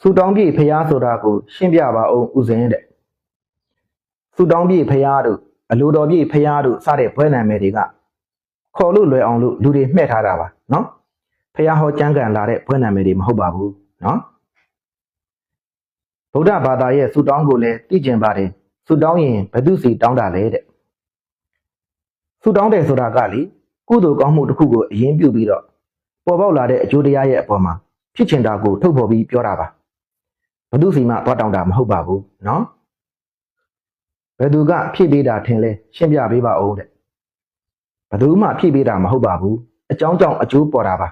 ဆူတောင်းပြေဖျားဆိုတာကိုရှင်းပြပါအောင်ဦးစင်တဲ့ဆူတောင်းပြေဖျားတို့အလိုတော်ပြေဖျားတို့စတဲ့ဘွဲနာမည်တွေကခေါ်လို့လွယ်အောင်လို့လူတွေမှဲ့ထားတာပါနော်ဖျားဟောကျမ်းကန်လာတဲ့ဘွဲနာမည်တွေမဟုတ်ပါဘူးနော်ဗုဒ္ဓဘာသာရဲ့ဆူတောင်းကိုလည်းသိကျင်ပါတယ်ဆူတောင်းရင်ဘယ်သူစီတောင်းတာလဲတဲ့ဆူတောင်းတယ်ဆိုတာကလေကုသိုလ်ကောင်းမှုတစ်ခုကိုအရင်ပြုပြီးတော့ပေါ်ပေါက်လာတဲ့အကျိုးတရားရဲ့အပေါ်မှာဖြစ်ချင်တာကိုထုတ်ဖော်ပြီးပြောတာပါဘ သူစီမှသွားတောင်းတာမဟုတ်ပါဘူးနော်ဘယ်သူကဖြည့်ပေးတာထင်လဲရှင်းပြပေးပါဦးတဲ့ဘယ်သူမှဖြည့်ပေးတာမဟုတ်ပါဘူးအကြောင်းကြောင့်အကျိုးပေါ်တာပါ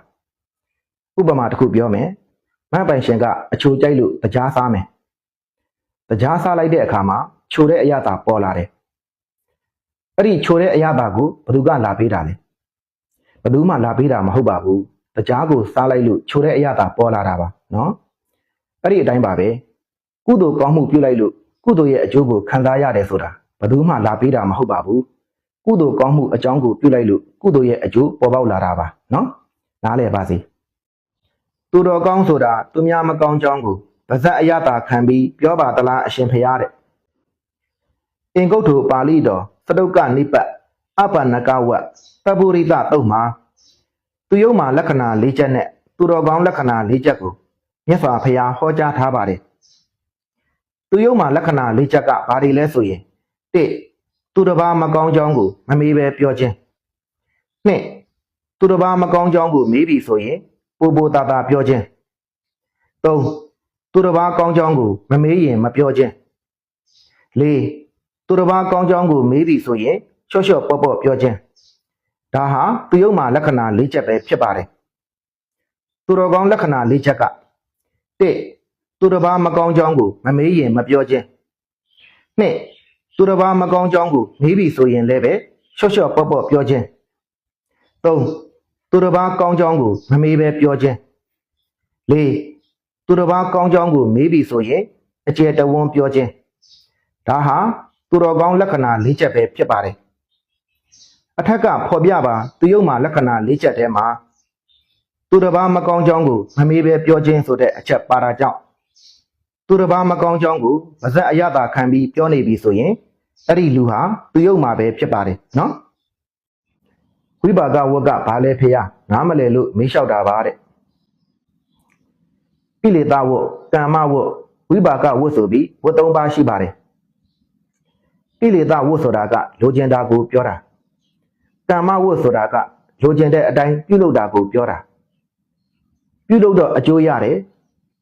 ဥပမာတစ်ခုပြောမယ်မပိုင်ရှင်ကအချိုကြိုက်လို့တရားစားမယ်တရားစားလိုက်တဲ့အခါမှာချိုတဲ့အရသာပေါ်လာတယ်အဲ့ဒီချိုတဲ့အရသာကိုဘယ်သူကလာပေးတာလဲဘယ်သူမှလာပေးတာမဟုတ်ပါဘူးတရားကိုစားလိုက်လို့ချိုတဲ့အရသာပေါ်လာတာပါနော် အဲ့ဒီအတိုင်းပါပဲကုသိုလ်ကောင်းမှုပြုလိုက်လို့ကုသိုလ်ရဲ့အကျိုးကိုခံစားရတယ်ဆိုတာဘယ်သူမှလာပေးတာမဟုတ်ပါဘူးကုသိုလ်ကောင်းမှုအကြောင်းကိုပြုလိုက်လို့ကုသိုလ်ရဲ့အကျိုးပေါ်ပေါက်လာတာပါနော်နားလည်ပါစေသူတော်ကောင်းဆိုတာသူများမကောင်းကြောင်းကိုဗဇက်အယတာခံပြီးပြောပါသလားအရှင်ဖရာတဲ့အင်္ဂုတ္တပါဠိတော်သတုတ်ကနိပတ်အပနကဝတ်ပပုရိသတုတ်မှာသူယုံမှာလက္ခဏာ၄ချက်နဲ့သူတော်ကောင်းလက္ခဏာ၄ချက်ကို မြတ်စွာဘုရားဟောကြားထားပါတယ်။သူယုံမှာလက္ခဏာ၄ချက်ကဘာတွေလဲဆိုရင်၁သူတစ်ပါးမကောင်းကြောင်းကိုမမေးပဲပြောခြင်း။၂သူတစ်ပါးမကောင်းကြောင်းကိုမေးပြီဆိုရင်ပိုပိုတာတာပြောခြင်း။၃သူတစ်ပါးကောင်းကြောင်းကိုမမေးရင်မပြောခြင်း။၄သူတစ်ပါးကောင်းကြောင်းကိုမေးပြီဆိုရင်ချော့ချော့ပေါ့ပေါ့ပြောခြင်း။ဒါဟာသူယုံမှာလက္ခဏာ၄ချက်ပဲဖြစ်ပါတယ်။သူတော်ကောင်းလက္ခဏာ၄ချက်က ၁သူတစ်ပါးမကောင်းကြောင်းကိုမမေးရင်မပြောခြင်း၂သူတစ်ပါးမကောင်းကြောင်းကိုမေးပြီဆိုရင်လည်းပဲရှော့ရှော့ပေါ့ပေါ့ပြောခြင်း၃သူတစ်ပါးကောင်းကြောင်းကိုမမေးပဲပြောခြင်း၄သူတစ်ပါးကောင်းကြောင်းကိုမေးပြီဆိုရင်အကျယ်တဝန်းပြောခြင်းဒါဟာသူတော်ကောင်းလက္ခဏာ၄ချက်ပဲဖြစ်ပါတယ်အထက်ကဖော်ပြပါသူယုံမှာလက္ခဏာ၄ချက်ထဲမှာ သူတစ်ပါးမကောင်းကြောင်းကိုမမေးပဲပြောခြင်းဆိုတဲ့အချက်ပါတာကြောင့်သူတစ်ပါးမကောင်းကြောင်းကိုဗဇက်အယတာခံပြီးပြောနေပြီဆိုရင်အဲ့ဒီလူဟာသူယုံမှာပဲဖြစ်ပါတယ်နော်ဝိပါကဝတ်ကဘာလဲဖေရနားမလဲလို့မေးလျှောက်တာပါတဲ့ပိလေသဝတ်ကမ္မဝတ်ဝိပါကဝတ်ဆိုပြီးဝတ်သုံးပါးရှိပါတယ်ပိလေသဝတ်ဆိုတာကလိုချင်တာကိုပြောတာကမ္မဝတ်ဆိုတာကလိုချင်တဲ့အတိုင်းပြုလုပ်တာကိုပြောတာ ပြုလုပ်တော့အကျိုးရတယ်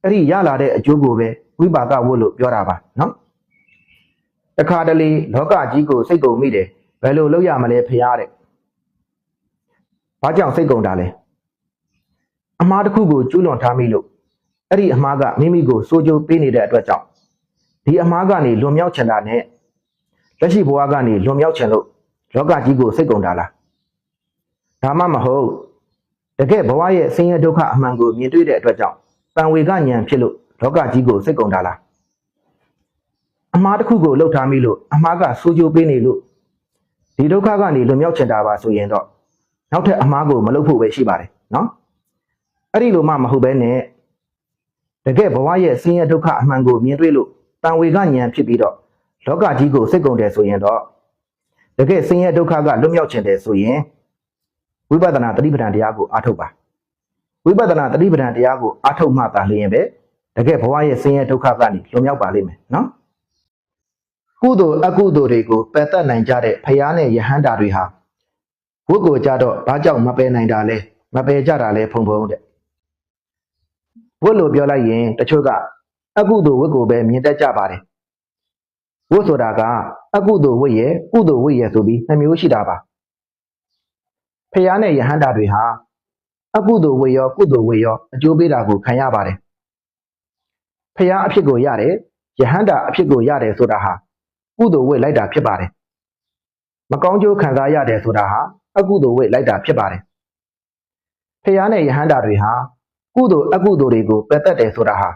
အဲ့ဒီရလာတဲ့အကျိုးကိုပဲဝိပါကဝတ်လို့ပြောတာပါနော်တခါတလေလောကကြီးကိုစိတ်ကုန်မိတယ်ဘယ်လိုလုပ်ရမလဲဖရားတဲ့ဘာကြောင့်စိတ်ကုန်တာလဲအမှားတစ်ခုကိုကျူးလွန်ထားမိလို့အဲ့ဒီအမှားကမိမိကိုစိုးကြိုးပေးနေတဲ့အတွက်ကြောင့်ဒီအမှားကနေလွန်မြောက်ချင်တာနဲ့လက်ရှိဘဝကနေလွန်မြောက်ချင်လို့လောကကြီးကိုစိတ်ကုန်တာလားဒါမှမဟုတ် တကယ်ဘဝရဲ့ဆင်းရဲဒုက္ခအမှန်ကိုမြင်တွေ့တဲ့အတွက်ကြောင့်တန်ဝေကဉာဏ်ဖြစ်လို့လောကကြီးကိုစိတ်ကုန်တာလားအမှားတစ်ခုကိုလှုပ်ထားမိလို့အမှားကဆိုးကျိုးပေးနေလို့ဒီဒုက္ခကနေလွန်မြောက်ချင်တာပါဆိုရင်တော့နောက်ထပ်အမှားကိုမလုပ်ဖို့ပဲရှိပါတယ်နော်အဲ့ဒီလိုမှမဟုတ်ဘဲနဲ့တကယ်ဘဝရဲ့ဆင်းရဲဒုက္ခအမှန်ကိုမြင်တွေ့လို့တန်ဝေကဉာဏ်ဖြစ်ပြီးတော့လောကကြီးကိုစိတ်ကုန်တယ်ဆိုရင်တော့တကယ်ဆင်းရဲဒုက္ခကလွတ်မြောက်ချင်တယ်ဆိုရင် ဝိပဿနာတတိပဌာန်တရားကိုအားထုတ်ပါဝိပဿနာတတိပဌာန်တရားကိုအားထုတ်မှသာလျှင်ပဲတကယ်ဘဝရဲ့ဆင်းရဲဒုက္ခကနေလွန်မြောက်ပါလိမ့်မယ်နော်ကုသိုလ်အကုသိုလ်တွေကိုပယ်တတ်နိုင်ကြတဲ့ဖယားနဲ့ယဟန္တာတွေဟာဝတ်ကိုကြတော့ဘာကြောင့်မပယ်နိုင်တာလဲမပယ်ကြတာလဲဖုံဖုံတဲ့ဝတ်လို့ပြောလိုက်ရင်တချို့ကအကုသိုလ်ဝတ်ကိုပဲမြင်တတ်ကြပါတယ်ဝတ်ဆိုတာကအကုသိုလ်ဝတ်ရဲ့ကုသိုလ်ဝတ်ရဲ့ဆိုပြီးနှမျိုးရှိတာပါ ဖယားနဲ့ယဟန္တာတွေဟာအကုသိုလ်ဝေရောကုသိုလ်ဝေရောအကျိုးပေးတာကိုခံရပါတယ်ဖယားအဖြစ်ကိုရတယ်ယဟန္တာအဖြစ်ကိုရတယ်ဆိုတာဟာကုသိုလ်ဝေလိုက်တာဖြစ်ပါတယ်မကောင်းကျိုးခံစားရတယ်ဆိုတာဟာအကုသိုလ်ဝေလိုက်တာဖြစ်ပါတယ်ဖယားနဲ့ယဟန္တာတွေဟာကုသိုလ်အကုသိုလ်တွေကိုပယ်တတ်တယ်ဆိုတာဟာ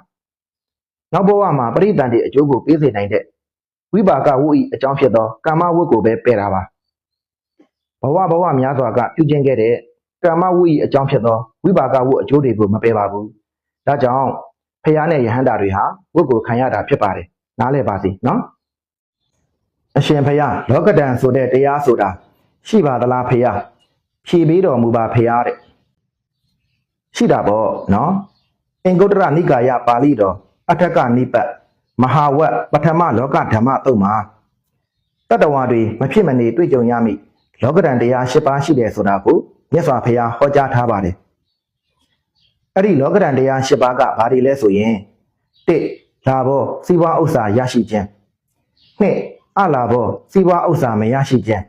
နောက်ဘဝမှာပရိသန်တွေအကျိုးကိုပေးစေနိုင်တဲ့ဝိပါကဝုဤအကြောင်းဖြစ်သောကာမဝုကိုပဲပယ်တာပါဘ ဝဘဝများစွာကပြုကျင့်ခဲ့တဲ့ကာမဝုဤအကြောင်းဖြစ်သောဝိပါကဝုအကျိုးတွေကိုမပယ်ပါဘူးဒါကြောင့်ဖဖះနဲ့ယဟန္တာတွေဟာဝတ်ကိုခံရတာဖြစ်ပါတယ်နားလည်ပါစေနော်အရှင်ဖះလောကဒံဆိုတဲ့တရားဆိုတာရှိပါသလားဖះဖြေပေးတော်မူပါဖះတဲ့ရှိတာပေါ့နော်အင်္ဂုတ္တရနိကာယပါဠိတော်အထက်ကနိပတ်မဟာဝတ်ပထမလောကဓမ္မတုတ်မှာတတ္တဝါတွေမဖြစ်မနေတွေ့ကြုံရမိ လောကဒံတရား၈ပါးရှိတယ်ဆိုတာကိုမြတ်စွာဘုရားဟောကြားထားပါတယ်အဲ့ဒီလောကဒံတရား၈ပါးကဘာတွေလဲဆိုရင်၁လာဘောစီးပွားဥစ္စာရရှိခြင်း၂အလာဘောစီးပွားဥစ္စာမရရှိခြင်း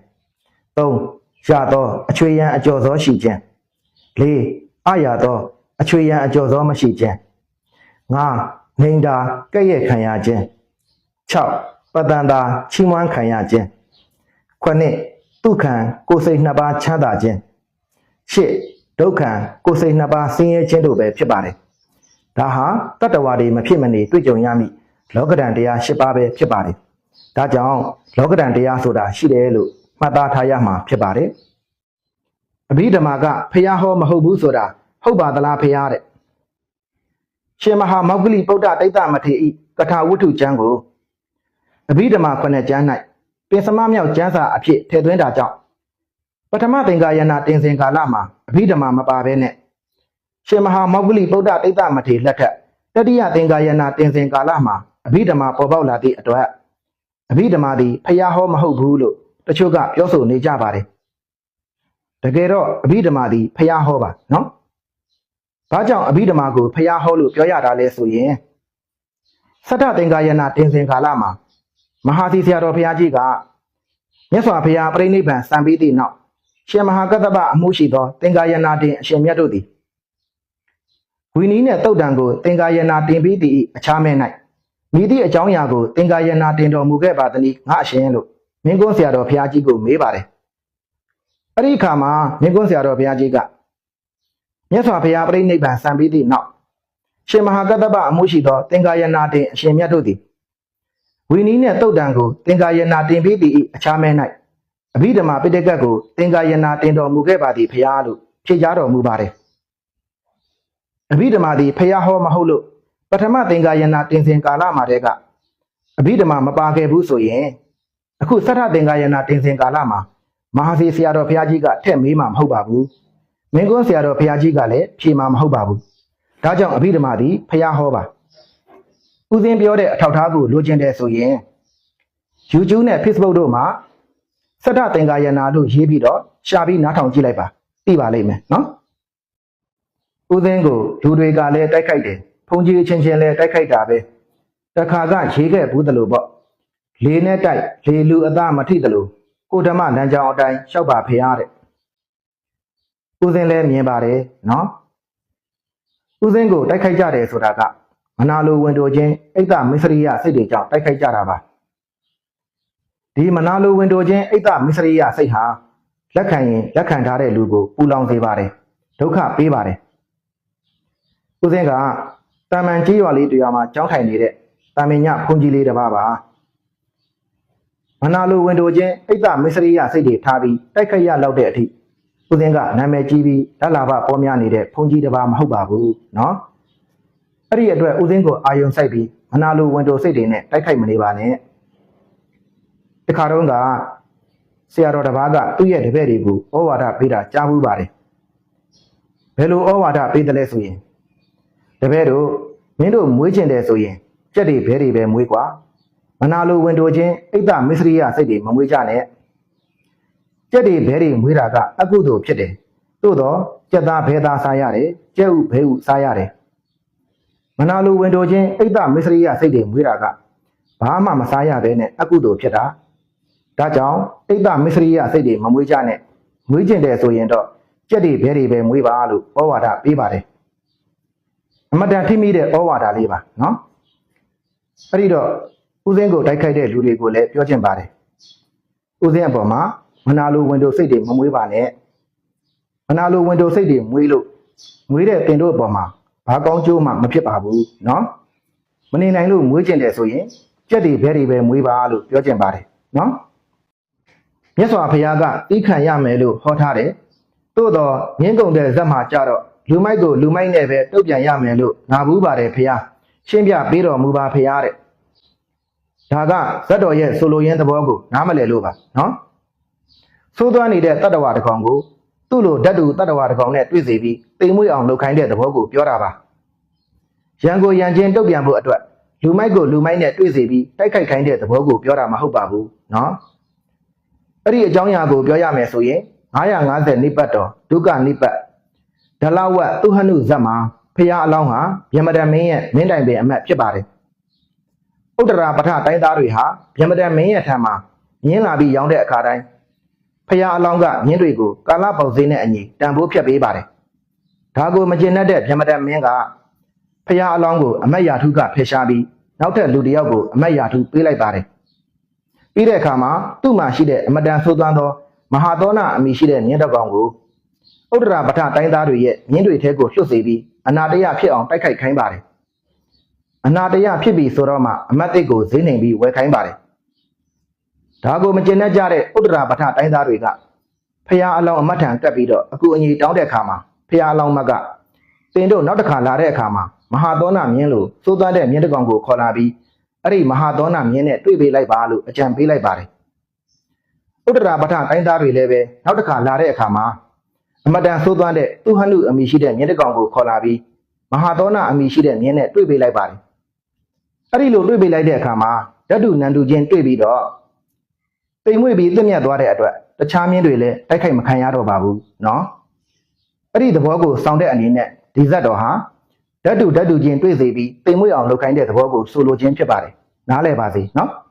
၃ရသောအချွေရန်အကျော်စောရှိခြင်း၄အရသောအချွေရန်အကျော်စောမရှိခြင်း၅နေင်တာကဲ့ရဲ့ခံရခြင်း6ပတန်တာချီးမွမ်းခံရခြင်း9 ဒုက္ခံကိုယ်စိတ်နှစ်ပါးချမ်းသာခြင်း10ဒုက္ခံကိုယ်စိတ်နှစ်ပါးဆင်းရဲခြင်းတို့ပဲဖြစ်ပါတယ်ဒါဟာတတ္တဝါတွေမဖြစ်မနေတွေ့ကြုံရမည့်လောကဒဏ်တရား10ပါးပဲဖြစ်ပါတယ်ဒါကြောင့်လောကဒဏ်တရားဆိုတာရှိတယ်လို့မှတ်သားထားရမှာဖြစ်ပါတယ်အဘိဓမ္မာကဖះဟောမဟုတ်ဘူးဆိုတာဟုတ်ပါသလားဖះတဲ့ရှင်မဟာမောဂ္ဂလိဗုဒ္ဓတိတ်တမထေဤကထာဝတ္ထုကျမ်းကိုအဘိဓမ္မာခုနှစ်ကျမ်း၌ ပင်စမမြောက်ကျမ်းစာအဖြစ်ထည့်သွင်းတာကြောင့်ပထမသင်္ကာယနာတင်စဉ်ကာလမှာအဘိဓမ္မာမပါဘဲနဲ့ရှင်မဟာမောဂ္ဂလိဗုဒ္ဓတိတ်တမထေလက်ထက်တတိယသင်္ကာယနာတင်စဉ်ကာလမှာအဘိဓမ္မာပေါ်ပေါက်လာသည့်အတွက်အဘိဓမ္မာသည်ဖျားဟောမဟုတ်ဘူးလို့တချို့ကပြောဆိုနေကြပါတယ်တကယ်တော့အဘိဓမ္မာသည်ဖျားဟောပါနော်ဘာကြောင့်အဘိဓမ္မာကိုဖျားဟောလို့ပြောရတာလဲဆိုရင်သတ္တသင်္ကာယနာတင်စဉ်ကာလမှာ မဟာသီဆရာတော်ဘုရားကြီးကမြတ်စွာဘုရားပြိဋိဘံစံပြီးသည့်နောက်ရှင်မဟာကတ္တပအမှုရှိသောသင်္ကာယနာတင်အရှင်မြတ်တို့သည်ဝီနီးနှင့်တုတ်တံကိုသင်္ကာယနာတင်ပြီးသည့်အခြားမဲ၌မိသည့်အကြောင်းအရာကိုသင်္ကာယနာတင်တော်မူခဲ့ပါသနည်းငါအရှင်လို့မင်းကုန်းဆရာတော်ဘုရားကြီးကိုမေးပါတယ်အဲ့ဒီအခါမှာမင်းကုန်းဆရာတော်ဘုရားကြီးကမြတ်စွာဘုရားပြိဋိဘံစံပြီးသည့်နောက်ရှင်မဟာကတ္တပအမှုရှိသောသင်္ကာယနာတင်အရှင်မြတ်တို့သည် ဝီနီးနှင့်တုတ်တံကိုသင်္ကာယနာတင်ပြီးသည့်အခြားမဲ၌အဘိဓမ္မာပိဋကတ်ကိုသင်္ကာယနာတင်တော်မူခဲ့ပါသည်ဖရာလို့ဖြေကြားတော်မူပါတယ်အဘိဓမ္မာသည်ဖရာဟောမဟုတ်လို့ပထမသင်္ကာယနာတင်စဉ်ကာလမှာတည်းကအဘိဓမ္မာမပါခဲ့ဘူးဆိုရင်အခုသတ္ထသင်္ကာယနာတင်စဉ်ကာလမှာမဟာစီဆရာတော်ဘုရားကြီးကထက်မေးမှာမဟုတ်ပါဘူးမင်းကွန်းဆရာတော်ဘုရားကြီးကလည်းဖြေမှာမဟုတ်ပါဘူးဒါကြောင့်အဘိဓမ္မာသည်ဖရာဟောပါ ဦးစင်းပြောတဲ့အထောက်အထားကိုလိုချင်တယ်ဆိုရင် YouTube နဲ့ Facebook တို့မှာစတ္တသင်္ကာယနာလို့ရေးပြီးတော့ရှာပြီးနားထောင်ကြည့်လိုက်ပါသိပါလိမ့်မယ်နော်ဦးစင်းကိုလူတွေကလည်းတိုက်ခိုက်တယ်ဖုန်ကြီးချင်းချင်းလည်းတိုက်ခိုက်တာပဲတခါကရေးခဲ့ဘူးတလို့ပေါ့လေနဲ့တိုက်လေလူအသားမထိတလို့ကိုဓမ္မလမ်းကြောင်းအတိုင်းလျှောက်ပါဖေရတဲ့ဦးစင်းလည်းမြင်ပါတယ်နော်ဦးစင်းကိုတိုက်ခိုက်ကြတယ်ဆိုတာက မနာလိုဝင်တိုခြင်းအိတ်သမစ္စရိယစိတ်တွေကြောင့်တိုက်ခိုက်ကြတာပါဒီမနာလိုဝင်တိုခြင်းအိတ်သမစ္စရိယစိတ်ဟာလက်ခံရင်လက်ခံထားတဲ့လူကိုပူလောင်စေပါတယ်ဒုက္ခပေးပါတယ်ဦးစင်းကတာမန်ကြီးရွာလေးတရားမှာကြောင်းထိုင်နေတဲ့တာမင်ညဘုန်းကြီးလေးတစ်ပါးပါမနာလိုဝင်တိုခြင်းအိတ်သမစ္စရိယစိတ်တွေထားပြီးတိုက်ခိုက်ရလောက်တဲ့အထိဦးစင်းကနာမည်ကြီးပြီးလက်လာဘပေါ်များနေတဲ့ဘုန်းကြီးတစ်ပါးမဟုတ်ပါဘူးเนาะ အဲ့ဒီအတွက်ဦးစင်းကိုအာယုံစိုက်ပြီးမနာလိုဝန်တိုစိတ်တွေနဲ့တိုက်ခိုက်မနေပါနဲ့တခါတုန်းကဆရာတော်တစ်ပါးကသူ့ရဲ့တပည့်တွေကိုဩဝါဒပေးတာကြားဘူးပါတယ်ဘယ်လိုဩဝါဒပေးတယ်လဲဆိုရင်တပည့်တို့မင်းတို့မွေးကျင်တယ်ဆိုရင်ကြက်တွေဘဲတွေပဲမွေးကွာမနာလိုဝင်တိုခြင်းအိတ်တမစ္စရိယစိတ်တွေမမွေးကြနဲ့ကြက်တွေဘဲတွေမွေးတာကအကုသို့ဖြစ်တယ်သို့တော့ကြက်သားဘဲသားစားရတယ်ကြက်ဥဘဲဥစားရတယ် မနာလိုဝင်တိုခြင်းအိတ်သမစ္စရိယစိတ်တွေမွေးတာကဘာမှမစားရဘဲနဲ့အကုသိုလ်ဖြစ်တာဒါကြောင့်အိတ်သမစ္စရိယစိတ်တွေမမွေးကြနဲ့မွေးကျင်တယ်ဆိုရင်တော့ကြက်တွေဘဲတွေပဲမွေးပါလို့ဩဝါဒပေးပါတယ်အမတန်ထိမိတဲ့ဩဝါဒလေးပါနော်အဲ့ဒီတော့ဦးစင်းကိုတိုက်ခိုက်တဲ့လူတွေကိုလည်းပြောချင်ပါတယ်ဦးစင်းအပေါ်မှာမနာလိုဝင်တိုစိတ်တွေမမွေးပါနဲ့မနာလိုဝင်တိုစိတ်တွေမွေးလို့မွေးတဲ့တင်တို့အပေါ်မှာ ဘာကောင်းကျိုးမှမဖြစ်ပါဘူးနော်မနေနိုင်လို့မွေးကျင်တယ်ဆိုရင်ကြက်တွေဘဲတွေပဲမွေးပါလို့ပြောချင်ပါတယ်နော်မြတ်စွာဘုရားကတိခံရမယ်လို့ဟောထားတယ်သို့တော့ငင်းကုန်တဲ့ဇက်မှာကြတော့လူမိုက်ကိုလူမိုက်နဲ့ပဲတုတ်ပြန်ရမယ်လို့နာဘူးပါတယ်ဘုရားရှင်းပြပေးတော်မူပါဖေရတဲ့ဒါကဇတ်တော်ရဲ့ဆိုလိုရင်းသဘောကိုနားမလည်လို့ပါနော်ဆိုးသွမ်းနေတဲ့တတ္တဝါတစ်ကောင်ကို သူ့လိုဓာတ်တူတတ္တဝါတစ်ကောင်နဲ့တွေ့စေပြီးတိမ်မွေ့အောင်လုပ်ခိုင်းတဲ့သဘောကိုပြောတာပါရန်ကိုရန်ချင်းတုတ်ပြန်ဖို့အတွက်လူမိုက်ကိုလူမိုက်နဲ့တွေ့စေပြီးတိုက်ခိုက်ခိုင်းတဲ့သဘောကိုပြောတာမဟုတ်ပါဘူးနော်အဲ့ဒီအကြောင်းအရာကိုပြောရမယ်ဆိုရင်950နိပတ်တော်ဒုက္ခနိပတ်ဒလဝတ်သူဟနုဇတ်မှာဖရာအလောင်းဟာဗျမဒမင်းရဲ့မင်းတိုင်ပင်အမတ်ဖြစ်ပါတယ်ဥတ္တရာပထတိုင်းသားတွေဟာဗျမဒမင်းရဲ့ထံမှာမြင်းလာပြီးရောင်းတဲ့အခါတိုင်း ဖရာအလောင်းကမြင်းတွေကိုကာလပေါက်ဈေးနဲ့အညီတန်ဖိုးဖြတ်ပေးပါတယ်ဒါကိုမကျင်တတ်တဲ့ဗျမဒမင်းကဖရာအလောင်းကိုအမတ်ယာထုကဖယ်ရှားပြီးနောက်ထပ်လူတစ်ယောက်ကိုအမတ်ယာထုပေးလိုက်ပါတယ်ပြီးတဲ့အခါမှာသူ့မှာရှိတဲ့အမတန်ဆိုးသွမ်းသောမဟာသောနာအမိရှိတဲ့မြင်းတစ်ကောင်ကိုဥဒ္ဒရာပထတိုင်းသားတွေရဲ့မြင်းတွေထဲကိုလွှတ်စေပြီးအနာတရဖြစ်အောင်တိုက်ခိုက်ခိုင်းပါတယ်။အနာတရဖြစ်ပြီးဆိုတော့မှအမတ်တိတ်ကိုဈေးနှိမ်ပြီးဝယ်ခိုင်းပါတယ်။ ဒါကိုမကျင်တတ်ကြတဲ့ဥဒ္ဒရာပထတိုင်းသားတွေကဖះအလောင်းအမတ်ထံကပ်ပြီးတော့အကူအညီတောင်းတဲ့အခါမှာဖះအလောင်းမတ်ကတင်တို့နောက်တစ်ခါလာတဲ့အခါမှာမဟာသောနာမြင်းလိုစိုးသွမ်းတဲ့မြင်းတစ်ကောင်ကိုခေါ်လာပြီးအဲ့ဒီမဟာသောနာမြင်းနဲ့တွေ့ပေးလိုက်ပါလို့အကြံပေးလိုက်ပါတယ်။ဥဒ္ဒရာပထတိုင်းသားတွေလည်းပဲနောက်တစ်ခါလာတဲ့အခါမှာအမတန်ဆိုးသွမ်းတဲ့သူဟနုအမိရှိတဲ့မြင်းတစ်ကောင်ကိုခေါ်လာပြီးမဟာသောနာအမိရှိတဲ့မြင်းနဲ့တွေ့ပေးလိုက်ပါတယ်။အဲ့ဒီလိုတွေ့ပေးလိုက်တဲ့အခါမှာဓာတုနန္တုချင်းတွေ့ပြီးတော့ တိမ်မွေ့ပြီးပြည့်မြတ်သွားတဲ့အတွက်တခြားမြင်းတွေလည်းတိုက်ခိုက်မခံရတော့ပါဘူးနော်။အဲ့ဒီသဘောကိုစောင့်တဲ့အနေနဲ့ဒီဇတ်တော်ဟာဓာတုဓာတုချင်းတွေ့စေပြီးတိမ်မွေ့အောင်လုပ်ခိုင်းတဲ့သဘောကိုဆိုလိုခြင်းဖြစ်ပါတယ်။နားလည်ပါစေနော်။